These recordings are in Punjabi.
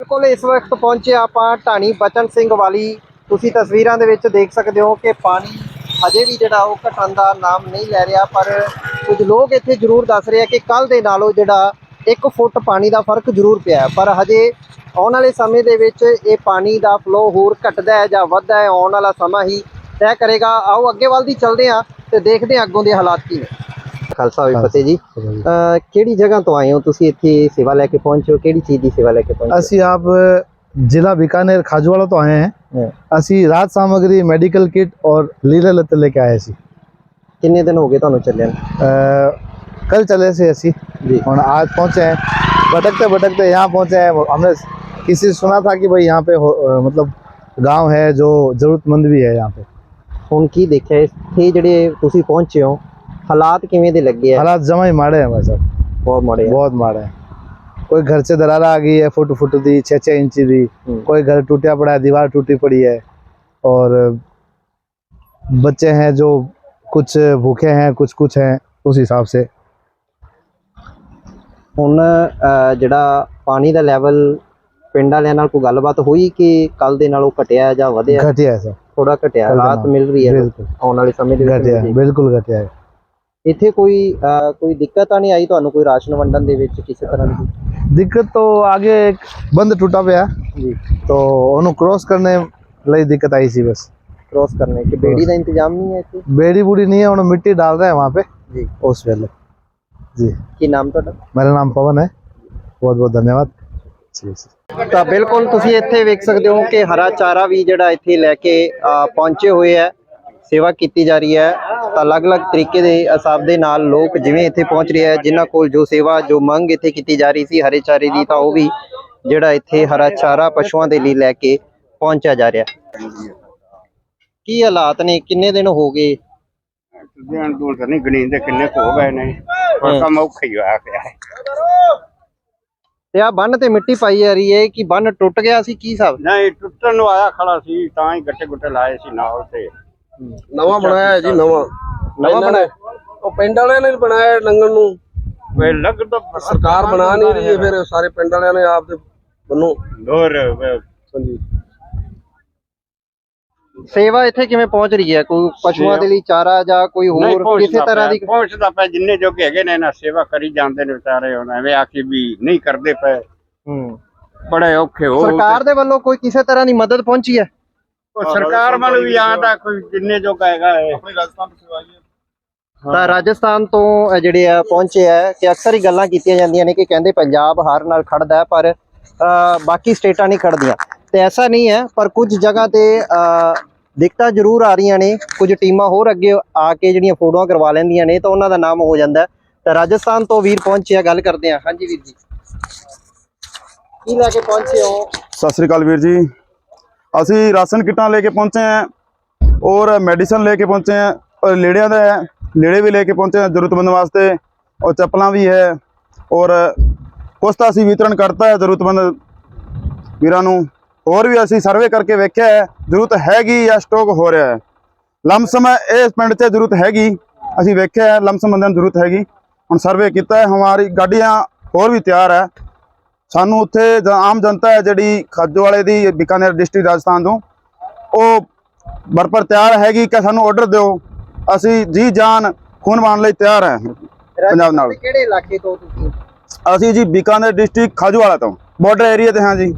ਬਿਲਕੁਲ ਇਸ ਵਕਤ ਪਹੁੰਚੇ ਆਪਾਂ ਢਾਣੀ ਬਚਨ ਸਿੰਘ ਵਾਲੀ। ਤੁਸੀਂ ਤਸਵੀਰਾਂ ਦੇ ਵਿੱਚ ਦੇਖ ਸਕਦੇ ਹੋ ਕਿ ਪਾਣੀ ਹਜੇ ਵੀ ਜਿਹੜਾ ਉਹ ਘਟਣ ਦਾ ਨਾਮ ਨਹੀਂ ਲੈ ਰਿਹਾ, ਪਰ ਕੁਝ ਲੋਕ ਇੱਥੇ ਜ਼ਰੂਰ ਦੱਸ ਰਹੇ ਆ ਕਿ ਕੱਲ ਦੇ ਨਾਲੋਂ ਜਿਹੜਾ 1 ਫੁੱਟ ਪਾਣੀ ਦਾ ਫ਼ਰਕ ਜ਼ਰੂਰ ਪਿਆ ਪਰ ਹਜੇ ਆਉਣ ਵਾਲੇ ਸਮੇਂ ਦੇ ਵਿੱਚ ਇਹ ਪਾਣੀ ਦਾ ਫਲੋ ਹੋਰ ਘਟਦਾ ਹੈ ਜਾਂ ਵੱਧਦਾ ਹੈ, ਆਉਣ ਵਾਲਾ ਸਮਾਂ ਹੀ ਤੈਅ ਕਰੇਗਾ। ਆਓ ਅੱਗੇ ਵੱਲ ਦੀ ਚੱਲਦੇ ਹਾਂ ਤੇ ਦੇਖਦੇ ਹਾਂ ਅੱਗੋਂ ਦੇ ਹਾਲਾਤ ਕੀ ਨੇ। ਖਾਲਸਾ ਵੀ ਫਤਿਹ ਜੀ ਅਹ ਕਿਹੜੀ ਜਗ੍ਹਾ ਤੋਂ ਆਏ ਹੋ ਤੁਸੀਂ ਇੱਥੇ ਸੇਵਾ ਲੈ ਕੇ ਪਹੁੰਚੇ ਹੋ ਕਿਹੜੀ ਚੀਜ਼ ਦੀ ਸੇਵਾ ਲੈ ਕੇ ਪਹੁੰਚੇ ਹੋ? ਅਸੀਂ ਆਪ ਜ਼ਿਲ੍ਹਾ ਬੀਕਾਨੇਰ ਖਾਜੂਵਾਲਾ ਤੋਂ ਆਏ हैं ਹਾਂ। ਅਸੀਂ ਰਾਤ ਸਾਮਗਰੀ ਮੈਡੀਕਲ ਕਿਟ और लीलर लत्ते लेके आए ਸੀ ਕਿੰਨੇ ਦਿਨ ਹੋ ਗਏ ਤੁਹਾਨੂੰ ਚੱਲਿਆ ਨੂੰ? अ, कल चले से ਅਸੀਂ जी और आज पहुंचे हैं भटकते भटकते यहाँ पहुंचे हैं हमने किसी से सुना था कि भाई यहाँ पे हो, अ, मतलब गांव है जो जरूरतमंद भी है यहाँ पे ਹੁਣ ਕੀ ਦੇਖਿਆ ਇੱਥੇ ਜਿਹੜੇ ਤੁਸੀਂ ਪਹੁੰਚੇ ਹੋ ਹਾਲਾਤ ਕਿਵੇਂ ਦੇ ਲੱਗੇ ਆ हालात जमा ही माड़े हैं भाई साहब ਬਹੁਤ ਮਾੜੇ ਆ बहुत माड़े हैं कोई घर से दरारा आ गई है फुट फुट दी छः छः इंची दी हम्म। कोई घर टूटा पड़ा है दीवार टूटी पड़ी है और बच्चे हैं जो कुछ भूखे हैं कुछ कुछ हैं उस हिसाब से ਹੁਣ ਅਹ, ਜਿਹੜਾ ਪਾਣੀ ਦਾ ਲੈਵਲ ਪਿੰਡ ਵਾਲਿਆਂ ਨਾਲ ਕੋਈ ਗੱਲਬਾਤ ਹੋਈ ਕਿ ਕੱਲ ਦੇ ਨਾਲੋਂ ਘਟਿਆ ਜਾਂ ਵਧਿਆ घटिया है सब ਥੋੜਾ ਘਟਿਆ ਕੱਲ੍ਹ ਦੇ ਰਾਤ ਨਾਲੋਂ। ਮਿਲ ਰਹੀ ਹੈ बिल्कुल ਆਉਣ ਵਾਲੇ ਸਮੇਂ ਦੇ ਵਿੱਚ घटिया है ਮਿਲ बिल्कुल घटिया है ਜਾਏਗੀ। ਇੱਥੇ ਕੋਈ ਅਹ, ਕੋਈ ਦਿੱਕਤ ਤਾਂ ਨਹੀਂ ਆਈ ਤੁਹਾਨੂੰ ਕੋਈ ਰਾਸ਼ਨ ਵੰਡਣ ਦੇ ਵਿੱਚ ਕਿਸੇ ਤਰ੍ਹਾਂ ਦੀ दिक्कत तो आगे एक बंद टूटा पे है ਜੀ तो ਉਹਨੂੰ क्रॉस करने ਲਈ दिक्कत आई सी बस ਕ੍ਰੋਸ ਕਰਨੇ ਕਿ ਬੇੜੀ ਦਾ ਇੰਤਜ਼ਾਮ ਨਹੀਂ ਹੈ ਇੱਥੇ बेड़ी बूढ़ी नहीं है उन्होंने मिट्टी डाल रहे हैं वहाँ पे ਜੀ उस वेले जी ਕੀ ਨਾਮ ਤੁਹਾਡਾ मेरा नाम पवन है बहुत बहुत धन्यवाद जी जी ਤਾਂ ਬਿਲਕੁਲ ਤੁਸੀਂ ਇੱਥੇ ਵੇਖ ਸਕਦੇ ਹੋ ਕਿ ਹਰਾ ਚਾਰਾ ਵੀ ਜਿਹੜਾ ਇੱਥੇ ਲੈ ਕੇ ਅ, ਪਹੁੰਚੇ ਹੋਏ ਹੈ ਸੇਵਾ ਕੀਤੀ ਜਾ ਰਹੀ ਹੈ ਤਾਂ ਅਲੱਗ-ਅਲੱਗ ਤਰੀਕੇ ਦੇ ਹਿਸਾਬ ਦੇ ਨਾਲ ਲੋਕ ਜਿਵੇਂ ਇੱਥੇ ਪਹੁੰਚ ਰਹੇ ਹੈ ਜਿਨ੍ਹਾਂ ਕੋਲ ਜੋ ਸੇਵਾ ਜੋ ਮੰਗ ਇੱਥੇ ਕੀਤੀ ਜਾ ਰਹੀ ਸੀ ਹਰੇ ਚਾਰੇ ਦੀ ਤਾਂ ਉਹ ਵੀ ਜਿਹੜਾ ਇੱਥੇ ਹਰਾ ਚਾਰਾ ਪਸ਼ੂਆਂ ਦੇ ਲਈ ਲੈ ਕੇ ਪਹੁੰਚਿਆ ਜਾ ਰਿਹਾ ਕੀ ਹਾਲਾਤ ਨੇ? ਕਿੰਨੇ ਦਿਨ ਹੋ ਗਏ? ਦਿਨ ਦੂਰ ਤਾਂ ਨਹੀਂ ਗਣੀਨ ਦੇ ਕਿੰਨੇ ਕੁ ਹੋ ਗਏ ਨੇ ਪਰ ਕੰਮ ਔਖਾ ਹੀ ਹੋਇਆ ਪਿਆ ਹੈ। ਤੇ ਆ ਬੰਨ ਤੇ ਮਿੱਟੀ ਪਾਈ ਜਾ ਰਹੀ ਹੈ ਕਿ ਬੰਨ ਟੁੱਟ ਗਿਆ ਸੀ ਕੀ ਹਿਸਾਬ? ਨਹੀਂ ਟੁੱਟਣ ਨੂੰ ਆਇਆ ਖੜਾ ਸੀ ਤਾਂ ਹੀ ਗੱਟੇ ਗੁੱਟੇ ਲਾਏ ਸੀ ਨਾਲ ਤੇ। ਨਵਾਂ ਬਣਾਇਆ ਜੀ ਨਵਾਂ। ਨਵਾਂ ਬਣਾਇਆ। ਉਹ ਪਿੰਡ ਵਾਲਿਆਂ ਨੇ ਬਣਾਇਆ ਲੰਗਣ ਨੂੰ। ਵੇ ਲੱਗ ਤਾਂ ਸਰਕਾਰ ਬਣਾ ਨਹੀਂ ਰਹੀ ਹੈ ਫਿਰ ਸਾਰੇ ਪਿੰਡ ਵਾਲਿਆਂ ਨੇ ਆਪ ਦੇ ਬੰਨੋ ਦੋਰ ਹਾਂਜੀ। ਸੇਵਾ ਇੱਥੇ ਕਿਵੇਂ ਪਹੁੰਚ ਰਹੀ ਹੈ? ਕੋਈ ਪਸ਼ੂਆਂ ਦੇ ਲਈ ਚਾਰਾ ਜਾਂ ਕੋਈ ਹੋਰ ਕਿਸੇ ਤਰ੍ਹਾਂ ਦੀ ਪਹੁੰਚਦਾ ਪਿਆ। ਜਿੰਨੇ ਜੋਗੇ ਹੈਗੇ ਨੇ ਨਾ ਸੇਵਾ ਕਰੀ ਜਾਂਦੇ ਨੇ ਵਿਚਾਰੇ ਹੁਣ ਐਵੇਂ ਆਖੀ ਵੀ ਨਹੀਂ ਕਰਦੇ ਪਏ। ਹੂੰ। ਬੜੇ ਔਖੇ ਹੋ ਸਰਕਾਰ ਦੇ ਵੱਲੋਂ ਕੋਈ ਕਿਸੇ ਤਰ੍ਹਾਂ ਦੀ ਮਦਦ ਪਹੁੰਚੀ ਹੈ? ਉਹ ਸਰਕਾਰ ਵੱਲ ਵੀ ਆਦਾ ਕੋਈ ਜਿੰਨੇ ਜੋਗਾ ਹੈਗਾ ਹੈ। ਤਾਂ ਰਾਜਸਥਾਨ ਤੋਂ ਅ, ਜਿਹੜੇ ਆ ਪਹੁੰਚੇ ਆ ਕਿ ਅਕਸਰ ਹੀ ਗੱਲਾਂ ਕੀਤੀਆਂ ਜਾਂਦੀਆਂ ਨੇ ਕਿ ਕਹਿੰਦੇ ਪੰਜਾਬ ਹਾਰ ਨਾਲ ਖੜਦਾ ਹੈ ਪਰ ਅ, ਬਾਕੀ ਸਟੇਟਾਂ ਨਹੀਂ ਖੜਦੀਆਂ। ਤੇ ਐਸਾ ਨਹੀਂ ਹੈ ਪਰ ਕੁਝ ਜਗ੍ਹਾ ਤੇ ਅ, ਦਿੱਕਤਾਂ ਜ਼ਰੂਰ ਆ ਰਹੀਆਂ ਨੇ। ਕੁਝ ਟੀਮਾਂ ਹੋਰ ਅੱਗੇ ਆ ਕੇ ਜਿਹੜੀਆਂ ਫੋਟੋਆਂ ਕਰਵਾ ਲੈਂਦੀਆਂ ਨੇ ਤਾਂ ਉਹਨਾਂ ਦਾ ਨਾਮ ਹੋ ਜਾਂਦਾ ਹੈ। ਤਾਂ ਰਾਜਸਥਾਨ ਤੋਂ ਵੀਰ ਪਹੁੰਚੇ ਆ ਗੱਲ ਕਰਦੇ ਆ ਹਾਂਜੀ ਵੀਰ ਜੀ। ਕੀ ਲੈ ਕੇ ਪਹੁੰਚੇ ਹੋ? ਸਤਿ ਸ੍ਰੀ ਅਕਾਲ ਵੀਰ ਜੀ। ਅਸੀਂ ਰਾਸ਼ਨ ਕਿੱਟਾਂ ਲੈ ਕੇ ਪਹੁੰਚੇ ਹਾਂ ਔਰ ਮੈਡੀਸਨ ਲੈ ਕੇ ਪਹੁੰਚੇ ਹਾਂ ਔਰ ਲੇੜਿਆਂ ਦਾ ਹੈ। ਨੇੜੇ ਵੀ ਲੈ ਕੇ ਪਹੁੰਚੇ ਹਾਂ, ਜ਼ਰੂਰਤਮੰਦ ਵਾਸਤੇ। ਔਰ ਚੱਪਲਾਂ ਵੀ ਹੈ। ਔਰ ਕੁਛ ਅਸੀਂ ਵਿਤਰਨ ਕਰਤਾ ਹੈ ਜ਼ਰੂਰਤਮੰਦ ਵੀਰਾਂ ਨੂੰ। ਹੋਰ ਵੀ ਅਸੀਂ ਸਰਵੇ ਕਰਕੇ ਵੇਖਿਆ ਹੈ, ਜ਼ਰੂਰਤ ਹੈਗੀ ਜਾਂ ਸਟਾਕ ਹੋ ਰਿਹਾ ਹੈ। ਲਮਸਮ ਇਸ ਪਿੰਡ 'ਚ ਜ਼ਰੂਰਤ ਹੈਗੀ। ਅਸੀਂ ਵੇਖਿਆ ਹੈ ਲਮਸਮ ਬੰਦਿਆਂ ਨੂੰ ਜ਼ਰੂਰਤ ਹੈਗੀ। ਹੁਣ ਸਰਵੇ ਕੀਤਾ ਹੈ, ਹਮਾਰੀ ਗਾਡੀਆਂ ਹੋਰ ਵੀ ਤਿਆਰ ਹੈ। ਸਾਨੂੰ ਉੱਥੇ ਜ- ਆਮ ਜਨਤਾ ਹੈ ਜਿਹੜੀ ਖਾਜੋ ਵਾਲੇ ਦੀ, ਬੀਕਾਨੇਰ ਡਿਸਟ੍ਰਿਕਟ ਰਾਜਸਥਾਨ ਤੋਂ, ਉਹ ਬਰਪਰ ਤਿਆਰ ਹੈਗੀ ਕਿ ਸਾਨੂੰ ਆਰਡਰ ਦਿਓ। ਅਸੀਂ ਜੀ ਜਾਨ ਖੂਨ ਮਾਰਨ ਲਈ ਤਿਆਰ ਹੈ ਪੰਜਾਬ ਨਾਲ। ਕਿਹੜੇ ਇਲਾਕੇ ਤੋਂ ਤੁਸੀਂ? ਅਸੀਂ ਜੀ ਬੀਕਾਨੇਰ ਡਿਸਟ੍ਰਿਕਟ ਖਾਜੋ ਵਾਲਾ ਤੋਂ। ਬਾਰਡਰ ਏਰੀਆ ਤੇ ਹਾਂ ਜੀ।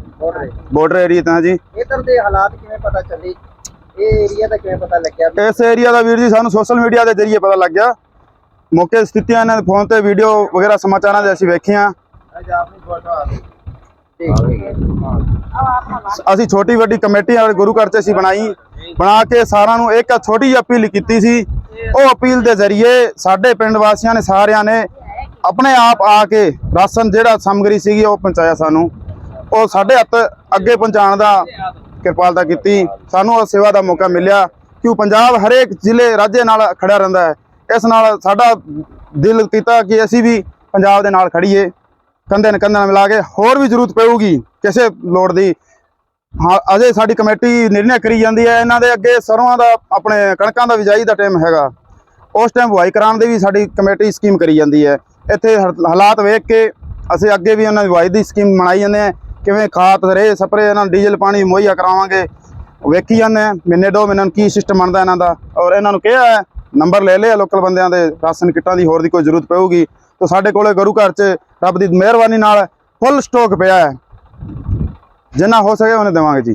ਬਾਰਡਰ ਏਰੀਆ ਤੇ ਹਾਂ ਜੀ। ਇਧਰ ਦੇ ਹਾਲਾਤ ਕਿਵੇਂ ਪਤਾ ਚੱਲੇ? ਇਹ ਏਰੀਆ ਦਾ ਕਿਵੇਂ ਪਤਾ ਲੱਗਿਆ ਇਸ ਏਰੀਆ ਦਾ ਵੀਰ ਜੀ ਸਾਨੂੰ ਸੋਸ਼ਲ ਮੀਡੀਆ ਦੇ ਜ਼ਰੀਏ ਪਤਾ ਲੱਗ ਗਿਆ। ਮੌਕੇ ਸਥਿਤੀਆਂ ਨੇ ਫੋਨ ਤੇ ਵੀਡੀਓ ਵਗੈਰਾ ਸਮਾਚਾਰਾਂ ਦੇ ਅਸੀਂ ਵੇਖੀਆਂ ਅਸੀਂ ਛੋਟੀ ਵੱਡੀ ਕਮੇਟੀ ਵਾਲੇ ਗੁਰੂ ਘਰ ਚ ਅਸੀਂ ਬਣਾਈ। ਬਣਾ ਕੇ ਸਾਰਿਆਂ ਨੂੰ ਇੱਕ ਛੋਟੀ ਜਿਹੀ ਅਪੀਲ ਕੀਤੀ ਸੀ ਉਹ ਅਪੀਲ ਦੇ ਜ਼ਰੀਏ ਸਾਡੇ ਪਿੰਡ ਵਾਸੀਆਂ ਨੇ ਸਾਰਿਆਂ ਨੇ ਆਪਣੇ ਆਪ ਆ ਕੇ ਰਾਸ਼ਨ ਜਿਹੜਾ ਸਮਗਰੀ ਸੀਗੀ ਉਹ ਪਹੁੰਚਾਇਆ ਸਾਨੂੰ। ਉਹ ਸਾਡੇ ਹੱਥ ਅੱਗੇ ਪਹੁੰਚਾਉਣ ਦਾ ਕਿਰਪਾਲਤਾ ਕੀਤੀ। ਸਾਨੂੰ ਉਹ ਸੇਵਾ ਦਾ ਮੌਕਾ ਮਿਲਿਆ। ਕਿਉਂ ਪੰਜਾਬ ਹਰੇਕ ਜ਼ਿਲ੍ਹੇ, ਰਾਜੇ ਨਾਲ ਖੜਿਆ ਰਹਿੰਦਾ ਹੈ। ਇਸ ਨਾਲ ਸਾਡਾ ਦਿਲ ਕੀਤਾ ਕਿ ਅਸੀਂ ਵੀ ਪੰਜਾਬ ਦੇ ਨਾਲ ਖੜੀਏ ਕੰਧੇ ਨਾਲ ਕੰਧੇ ਨਾਲ ਮਿਲਾ ਕੇ ਹੋਰ ਵੀ ਜ਼ਰੂਰਤ ਪਊਗੀ ਕਿਸੇ ਲੋੜ ਦੀ। ਹਾਂ, ਅਜੇ ਸਾਡੀ ਕਮੇਟੀ ਨਿਰਣੈ ਕਰੀ ਜਾਂਦੀ ਹੈ। ਇਹਨਾਂ ਦੇ ਅੱਗੇ ਸਰੋਂ ਦਾ, ਆਪਣੇ ਕਣਕਾਂ ਦਾ ਬਿਜਾਈ ਦਾ ਟਾਈਮ ਹੈਗਾ। ਉਸ ਟਾਈਮ ਬੁਆਈ ਕਰਾਉਣ ਦੀ ਵੀ ਸਾਡੀ ਕਮੇਟੀ ਸਕੀਮ ਕਰੀ ਜਾਂਦੀ ਹੈ। ਇੱਥੇ ਹ- ਹਾਲਾਤ ਵੇਖ ਕੇ ਅਸੀਂ ਅੱਗੇ ਵੀ ਉਹਨਾਂ ਦੀ ਬੁਆਈ ਦੀ ਸਕੀਮ ਬਣਾਈ ਜਾਂਦੇ ਹਾਂ। ਕਿਵੇਂ ਖਾਦ ਰੇ ਸਪਰੇ, ਇਹਨਾਂ ਨੂੰ ਡੀਜ਼ਲ, ਪਾਣੀ, ਮੁਹੱਈਆ ਕਰਾਵਾਂਗੇ। ਵੇਖੀ ਜਾਂਦੇ ਆ ਮਹੀਨੇ ਦੋ ਮਹੀਨਿਆਂ ਨੂੰ ਕੀ ਸਿਸਟਮ ਬਣਦਾ ਇਹਨਾਂ ਦਾ। ਔਰ ਇਹਨਾਂ ਨੂੰ ਕਿਹਾ ਹੈ, ਨੰਬਰ ਲੈ ਲਿਆ ਲੋਕਲ ਬੰਦਿਆਂ ਦੇ, ਰਾਸ਼ਨ ਕਿੱਟਾਂ ਦੀ ਹੋਰ ਦੀ ਕੋਈ ਜ਼ਰੂਰਤ ਪਊਗੀ। ਤਾਂ ਸਾਡੇ ਕੋਲੇ ਗੁਰੂ ਘਰ 'ਚ ਰੱਬ ਦੀ ਮਿਹਰਬਾਨੀ ਨਾਲ ਫੁੱਲ ਸਟਾਕ ਪਿਆ ਹੈ। ਜਿੰਨਾ ਹੋ ਸਕੇ ਉਹਨੇ ਦੇਵਾਂਗੇ ਜੀ।